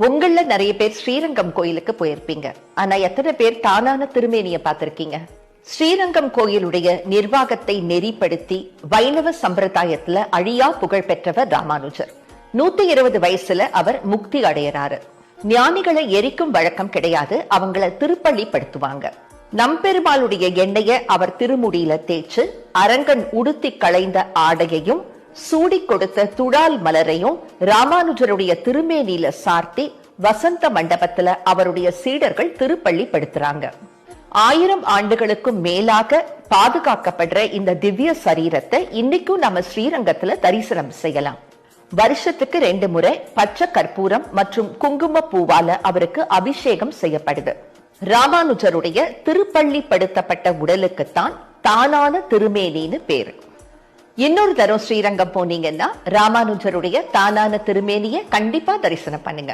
உங்கள நிறைய பேர் ஸ்ரீரங்கம் கோயிலுக்கு போயிருப்பீங்க. ஆனா எத்தனை பேர் தானான திருமேனிய பார்த்திருக்கீங்க? ஸ்ரீரங்கம் கோயிலுடைய நிர்வாகத்தை நெறிப்படுத்தி வைணவ சம்பிரதாயத்துல அழியா புகழ் பெற்றவர் ராமானுஜர். நூத்தி இருபது வயசுல அவர் முக்தி அடையறாரு. ஞானிகளை எரிக்கும் வழக்கம் கிடையாது அவங்கள திருப்பள்ளிப்படுத்துவாங்க. நம்பெருமாளுடைய எண்ணெய அவர் திருமுடியில தேய்ச்சு அரங்கன் உடுத்தி களைந்த ஆடையையும் சூடி கொடுத்த துடால் மலரையும் ராமானுஜருடைய திருமேனியில சார்த்தி வசந்த மண்டபத்துல அவருடைய சீடர்கள் திருப்பள்ளி படுத்துறாங்க. ஆயிரம் ஆண்டுகளுக்கும் மேலாக பாதுகாக்கப்படுற இந்த திவ்ய சரீரத்தை இன்னைக்கும் நம்ம ஸ்ரீரங்கத்துல தரிசனம் செய்யலாம். வருஷத்துக்கு ரெண்டு முறை பச்சை கற்பூரம் மற்றும் குங்கும பூவால அவருக்கு அபிஷேகம் செய்யப்படுது. ராமானுஜருடைய திருப்பள்ளி படுத்தப்பட்ட உடலுக்குத்தான் தானான திருமேனின்னு பேரு. இன்னொரு தரம் ஸ்ரீரங்கம் போனீங்கன்னா ராமானுஜருடைய தானான திருமேனியை கண்டிப்பா தரிசனம் பண்ணுங்க.